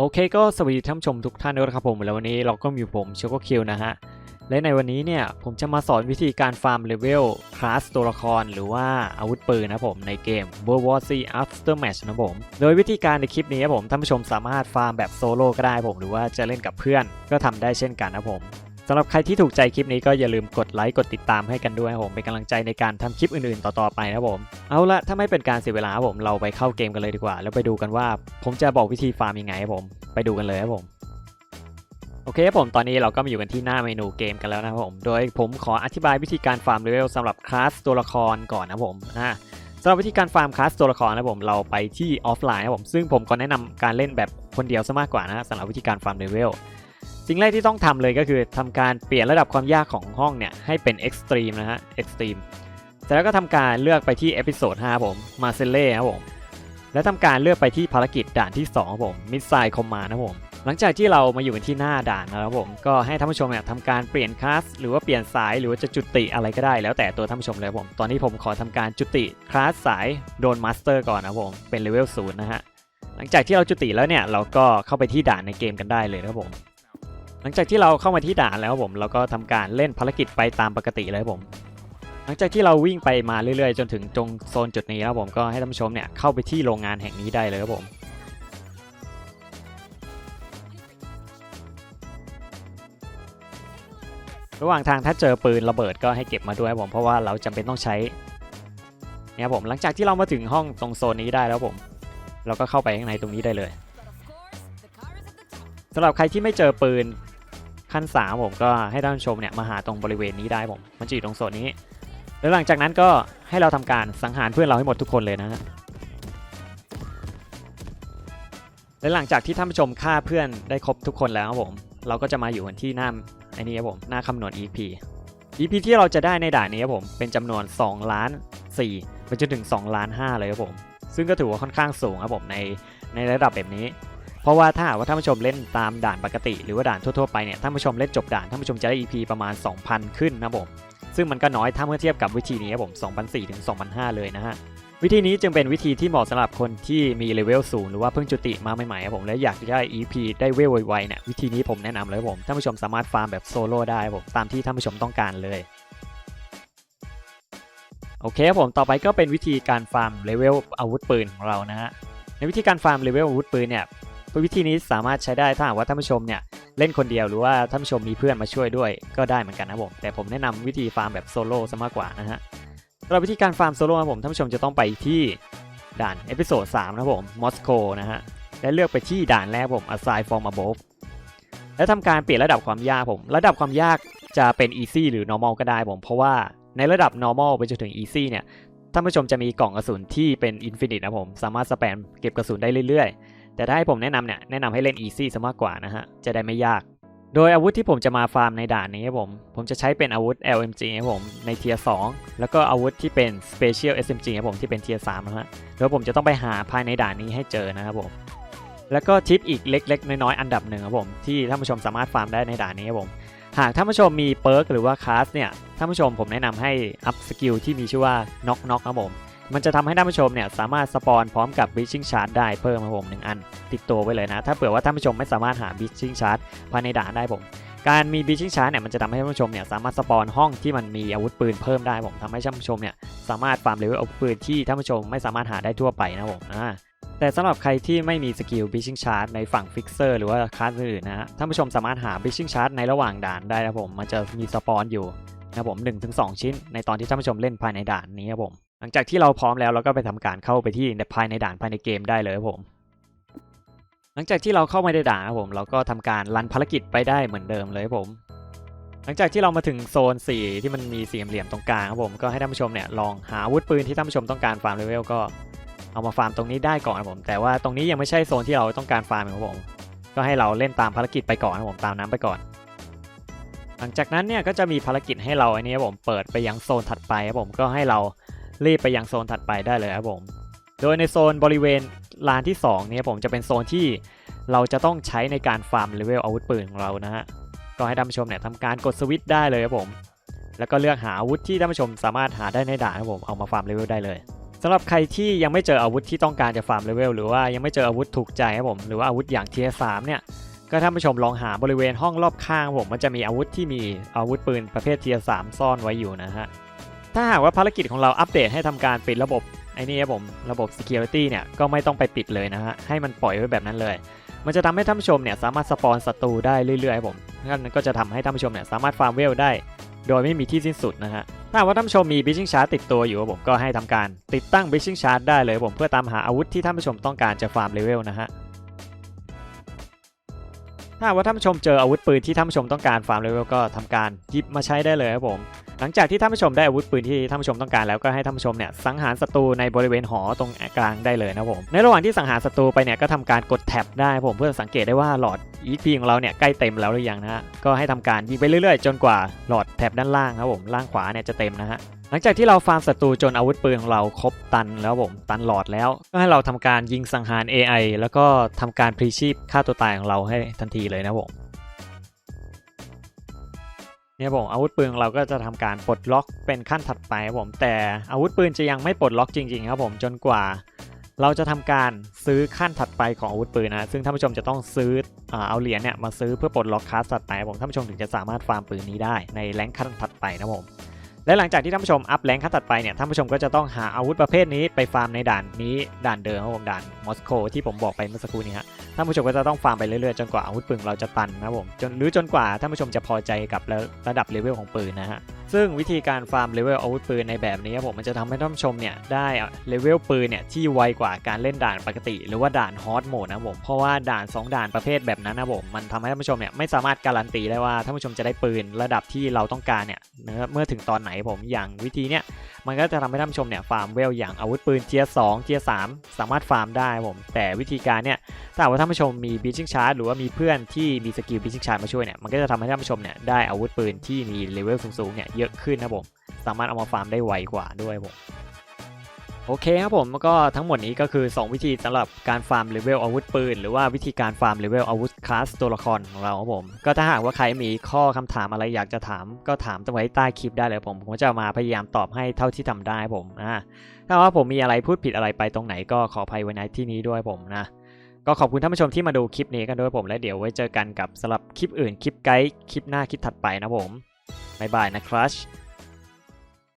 โอเคก็สวัสดีท่านผู้ชมทุกท่านด้วยนะครับผมแล้ววันนี้เราก็มีผมเชโกคิวนะฮะ และในวันนี้เนี่ยผมจะมาสอนวิธีการฟาร์มเลเวลคลาสตัวละครหรือว่าอาวุธปืนนะครับผมในเกม World War C Aftermatch นะผม โดยวิธีการในคลิปนี้ครับผมท่านผู้ชมสามารถฟาร์มแบบโซโล่ก็ได้ผมหรือว่าจะเล่นกับเพื่อนก็ทำได้เช่นกันนะครับผม สำหรับใครที่ถูกใจคลิปนี้ก็อย่าลืมกดไลค์กดติดตามให้กันด้วยนะครับผมเป็นกำลังใจในการทำคลิปอื่นๆ ต่อๆไปนะครับผมเอาละถ้าไม่เป็นการเสียเวลาผมเราไปเข้าเกมกันเลยดีกว่า แล้วไปดูกันว่า ผมจะบอกวิธีฟาร์มยังไงครับผมไปดูกันเลยครับผมโอเคครับผมตอนนี้เราก็มาอยู่กันที่หน้าเมนูเกมกันแล้วนะครับผม โดยผมขออธิบายวิธีการฟาร์มเลเวลสำหรับคลาสตัวละครก่อนนะครับผมนะสำหรับวิธีการฟาร์มคลาสตัวละครนะครับผมเราไปที่ออฟไลน์นะครับผมซึ่งผมก็แนะนำการเล่นแบบคนเดียวซะมากกว่านะสำหรับวิธีการฟาร์มเลเวล สิ่งแรกที่ต้องทำเลยก็คือทำการเปลี่ยนระดับความยากของห้องเนี่ยให้เป็น Extreme นะฮะ Extreme เสร็จแล้วก็ทำการเลือกไปที่เอพิโซด5ผมมาเซเล่ครับผม แล้วทำการเลือกไปที่ภารกิจด่านที่2ครับผมมิสไซล์คอมมานะครับผม หลังจากที่เรามาอยู่กันที่หน้าด่านนะครับผม ก็ให้ท่านผู้ชมเนี่ยทำการเปลี่ยนคลาสหรือว่าเปลี่ยนสายหรือว่าจะจุติอะไรก็ได้ แล้วแต่ตัวท่านผู้ชมเลยครับผม ตอนนี้ผมขอทำการจุติคลาสสายโดนมาสเตอร์ก่อนนะครับผมเป็นเลเวลศูนย์นะฮะหลังจากที่เราจุติแล้วเนี่ยเราก็เข้าไปที่ด่านในเกมกันได้เลยนะครับผม ลังจากที่เราเข้ามาที่ด่านแล้วครับผมเราก็ทำการเล่นภารกิจไปตามปกติเลยครับผมหลังจากที่เราวิ่งไปมาเรื่อยๆ จนถึงตรงโซนจุดนี้แล้วผมก็ให้ท่านผู้ชมเนี่ยเข้าไปที่โรงงานแห่งนี้ได้เลยครับผมระหว่างทางถ้าเจอปืนระเบิดก็ให้เก็บมาด้วยผมเพราะว่าเราจำเป็นต้องใช้เนี่ยครับผมหลังจากที่เรามาถึงห้องตรงโซนนี้ได้แล้วผม เราก็เข้าไปข้างในตรงนี้ได้เลยสำหรับใครที่ไม่เจอปืน ขั้นสามผมก็ให้ท่านชมเนี่ยมาหาตรงบริเวณนี้ได้ผม มันจะอยู่ตรงโซนนี้ แล้วหลังจากนั้นก็ให้เราทำการสังหารเพื่อนเราให้หมดทุกคนเลยนะฮะและหลังจากที่ท่านผู้ชมฆ่าเพื่อนได้ครบทุกคนแล้วครับผม เราก็จะมาอยู่กันที่หน้าไอ้นี่ครับผมหน้าคำนวณ EP EP ที่เราจะได้ในด่านนี้ครับผมเป็นจำนวน2ล้าน4ไปจนถึง2ล้าน5เลยครับผม ซึ่งก็ถือว่าค่อนข้างสูงครับผมในในระดับแบบนี้ ราะว่าถ้าหากว่าท่านผู้ชมเล่นตามด่านปกติ หรือว่าด่านทั่วๆไปเนี่ยท่านผู้ชมเล่นจบด่านท่านผู้ชมจะได้ EP ประมาณ 2,000 ขึ้นนะผม ซึ่งมันก็น้อยถ้าเมื่อเทียบกับวิธีนี้ครับผม2004ถึง2005 เลยนะฮะวิธีนี้จึงเป็นวิธีที่เหมาะสำหรับคนที่มีเลเวลสูงหรือว่าเพิ่งจุติมาใหม่ๆครับผมและอยากจะได้ EP ได้เวลไวๆเนี่ยวิธีนี้ผมแนะนำเลยครับผมท่านผู้ชมสามารถฟาร์มแบบโซโล่ได้ผมตามที่ท่านผู้ชมต้องการเลยโอเคครับผมต่อไปก็เป็นวิธีการฟาร์มเลเวลอาวุธปืนของเรานะฮะในวิธีการฟาร์มเลเวลอาวุธปืนเนี่ย วิธีนี้สามารถใช้ได้ถ้าหากว่าท่านผู้ชมเนี่ยเล่นคนเดียวหรือว่าท่านผู้ชมมีเพื่อนมาช่วยด้วยก็ได้เหมือนกันนะผมแต่ผมแนะนำวิธีฟาร์มแบบโซโล่ซะมากกว่านะฮะสำหรับวิธีการฟาร์มโซโล่ครับผมท่านผู้ชมจะต้องไปที่ด่านเอพิโซด3นะผมมอสโกนะฮะและเลือกไปที่ด่านแรกผม assign from above และทำการเปลี่ยนระดับความยากผม ระดับความยากจะเป็น easy หรือ normal ก็ได้ผม เพราะว่าในระดับ normal ไปจนถึง easy เนี่ยท่านผู้ชมจะมีกล่องกระสุนที่เป็น infinite นะผม สามารถสแปมเก็บกระสุนได้เรื่อยๆ แต่ถ้าให้ผมแนะนำเนี่ยแนะนำให้เล่น easy ซะมากกว่านะฮะ จะได้ไม่ยาก โดยอาวุธที่ผมจะมาฟาร์มในด่านนี้ครับผม ผมจะใช้เป็นอาวุธ LMG ครับผมในเทียร์2แล้วก็อาวุธที่เป็น Special SMG ครับผมที่เป็นเทียร์3นะฮะแล้วผมจะต้องไปหาภายในด่านนี้ให้เจอนะครับผมแล้วก็ทิปอีกเล็ก ๆ น้อยๆอันดับหนึ่งครับผมที่ท่านผู้ชมสามารถฟาร์มได้ในด่านนี้ครับผมหากท่านผู้ชมมีเปิร์กหรือว่าคลาสเนี่ยท่านผู้ชมผมแนะนำให้อัพสกิลที่มีชื่อว่า Knock Knock ครับผม มันจะทำให้ท่านผู้ชมเนี่ยสามารถสปอนพร้อมกับ Breaching Shard ได้เพิ่มครับผมหนึ่งอัน ติดตัวไว้เลยนะ ถ้าเผื่อว่าท่านผู้ชมไม่สามารถหา Breaching Shard ภายในด่านได้ผมการมีบีชิ่งชาร์เนี่ยมันจะทำให้ท่านผู้ชมเนี่ยสามารถสปอนห้องที่มันมีอาวุธปืนเพิ่มได้ผมทำให้ท่านผู้ชมเนี่ยสามารถฟาร์มเลเวลอาวุธปืนที่ท่านผู้ชมไม่สามารถหาได้ทั่วไปนะผมอ่าแต่สำหรับใครที่ไม่มีสกิลบิชิงชาร์ในฝั่งฟิกเซอร์หรือว่าคลาสอื่นนะฮะท่านผู้ชมสามารถหาบิชิงชาร์ในระหว่างด่านได้นะผมมันจะมีสปอนอยู่นะผม1-2 ชิ้นในตอนที่ท่านผู้ชมเล่นภายในด่านนี้ครับผม หลังจากที่เราพร้อมแล้วเราก็ไปทำการเข้าไปที่ภายในด่านภายในเกมได้เลยครับผม หลังจากที่เราเข้ามาในด่านครับผม เราก็ทำการรันภารกิจไปได้เหมือนเดิมเลยครับผม หลังจากที่เรามาถึงโซน 4 ที่มันมีสี่เหลี่ยมตรงกลางครับผมก็ให้ท่านผู้ชมเนี่ยลองหาอาวุธปืนที่ท่านผู้ชมต้องการฟาร์มเลเวลก็เอามาฟาร์มตรงนี้ได้ก่อนครับผม แต่ว่าตรงนี้ยังไม่ใช่โซนที่เราต้องการฟาร์มครับผม ก็ให้เราเล่นตามภารกิจไปก่อนครับผมตามน้ำไปก่อน หลังจากนั้นเนี่ยก็จะมีภารกิจให้เราอันนี้ครับผมเปิดไปยังโซนถัดไปครับผมก็ให้เรา รีบไปยังโซนถัดไปได้เลยครับผม โดยในโซนบริเวณลานที่2เนี่ยผมจะเป็นโซนที่เราจะต้องใช้ในการฟาร์มเลเวลอาวุธปืนของเรานะฮะ ก็ให้ท่านผู้ชมเนี่ยทำการกดสวิตช์ได้เลยครับผม แล้วก็เลือกหาอาวุธที่ท่านผู้ชมสามารถหาได้ในด่านครับผมเอามาฟาร์มเลเวลได้เลยสำหรับใครที่ยังไม่เจออาวุธที่ต้องการจะฟาร์มเลเวลหรือว่ายังไม่เจออาวุธถูกใจครับผมหรือว่าอาวุธอย่างเทียสามเนี่ยก็ท่านผู้ชมลองหาบริเวณห้องรอบข้างผมมันจะมีอาวุธที่มีอาวุธปืนประเภทเทียสามซ่อนไว้อยู่นะฮะ ถ้าหากว่าภารกิจของเราอัปเดตให้ทำการปิดระบบไอ้นี่ครับผมระบบ Security เนี่ยก็ไม่ต้องไปปิดเลยนะฮะให้มันปล่อยไว้แบบนั้นเลย มันจะทำให้ท่านผู้ชมเนี่ยสามารถสปอนศัตรูได้เรื่อยๆครับผมนั่นก็จะทำให้ท่านผู้ชมเนี่ยสามารถฟาร์มเวลได้ โดยไม่มีที่สิ้นสุดนะฮะถ้าว่าท่านผู้ชมมีบิชชิ่งชาร์ตติดตัวอยู่ครับผมก็ให้ทำการติดตั้งบิชชิ่งชาร์ตได้เลยผมเพื่อตามหาอาวุธที่ท่านผู้ชมต้องการจะฟาร์มเลเวลนะฮะถ้าว่าท่านผู้ชมเจออาวุธปืนที่ท่านผู้ชมต้องการฟาร์มเลเวลก็ทำการหยิบมาใช้ได้เลยครับผม หลังจากที่ท่านผู้ชมได้อาวุธปืนที่ท่านผู้ชมต้องการแล้วก็ให้ท่านผู้ชมเนี่ยสังหารศัตรูในบริเวณหอตรงกลางได้เลยนะผมในระหว่างที่สังหารศัตรูไปเนี่ยก็ทำการกดแท็บได้ผมเพื่อสังเกตได้ว่าหลอด EP ของเราเนี่ยใกล้เต็มแล้วหรือยังนะฮะก็ให้ทำการยิงไปเรื่อยๆ จนกว่าหลอดแท็บด้านล่างครับผมล่างขวาเนี่ยจะเต็มนะฮะหลังจากที่เราฟาร์มศัตรูจนอาวุธปืนของเราครบตันแล้วผมตันหลอดแล้ว ก็ให้เราทำการยิงสังหาร AI แล้วก็ทำการพลีชีพฆ่าตัวตายของเราให้ทันทีเลยนะผม เนี่ยผมอาวุธปืนเราก็จะทำการปลดล็อกเป็นขั้นถัดไปครับผมแต่อาวุธปืนจะยังไม่ปลดล็อกจริงๆครับผมจนกว่า เราจะทำการซื้อขั้นถัดไปของอาวุธปืนนะซึ่งท่านผู้ชมจะต้องซื้ออเอาเหรียญเนี่ยมาซื้อเพื่อปลดล็อกคลาสถัดไปผมท่านผู้ชมถึงจะสามารถฟาร์มปืนนี้ได้ในแรงขั้นถัดไปนะผม และหลังจากที่ท่านผู้ชมอัพแรงขั้นตัดไปเนี่ยท่านผู้ชมก็จะต้องหาอาวุธประเภทนี้ไปฟาร์มในด่านนี้ด่านเดิมครับผมด่านมอสโกที่ผมบอกไปเมื่อสักครู่นี้ฮะท่านผู้ชมก็จะต้องฟาร์มไปเรื่อยๆจนกว่าอาวุธปืนเราจะตันนะครับผมจนหรือจนกว่าท่านผู้ชมจะพอใจกับระระดับเลเวลของปืนนะฮะ ซึ่งวิธีการฟาร์มเลเวลอาวุธปืนในแบบนี้ครับผมมันจะทำให้ท่านผู้ชมเนี่ยได้เลเวลปืนเนี่ยที่ไวกว่าการเล่นด่านปกติ หรือว่าด่านฮอตโหมดนะผมเพราะว่าด่าน 2 ด่านประเภทแบบนั้นนะผมมันทำให้ท่านผู้ชมเนี่ยไม่สามารถการันตีได้ว่าท่านผู้ชมจะได้ปืนระดับที่เราต้องการเนี่ยเมื่อถึงตอนไหนผมอย่างวิธีเนี่ยมันก็จะทำให้ท่านผู้ชมเนี่ยฟาร์มเวลอย่างอาวุธปืนเทียร์สเทียร์สสามารถฟาร์มได้ผม แต่วิธีการเนี่ยถ้าว่าท่านผู้ชมมีบิชชิ่งชาร์จหรือว่ามีเพื่อนที่มีสกิลบิชชิ่งชาร์จมาช่วยเนี่ยมันก็จะทำให้ท่านผู้ชมเนี่ยได้อาวุธปืนที่มีเลเวลสูงๆเนี่ยเยอะขึ้นนะผม สามารถเอามาฟาร์มได้ไวกว่าด้วยผม โอเคครับผมก็ทั้งหมดนี้ก็คือ 2 วิธีสำหรับการฟาร์มเลเวลอาวุธปืน หรือว่าวิธีการฟาร์มเลเวลอาวุธคลาสตัวละครของเราครับผม ก็ถ้าหากว่าใครมีข้อคำถามอะไรอยากจะถาม ก็ถามตรงไว้ใต้คลิปได้เลยผม ผมจะมาพยายามตอบให้เท่าที่ทำได้ผมอ่าถ้าว่าผมมีอะไรพูดผิดอะไรไปตรงไหนก็ขออภัยไว้ในที่นี้ด้วยผมนะก็ขอบคุณท่านผู้ชมที่มาดูคลิปนี้กันด้วยผมและเดี๋ยวไว้เจอกันกับสำหรับคลิปอื่นคลิปไกด์คลิปหน้าคลิปถัดไปนะผม บายบายนะครัช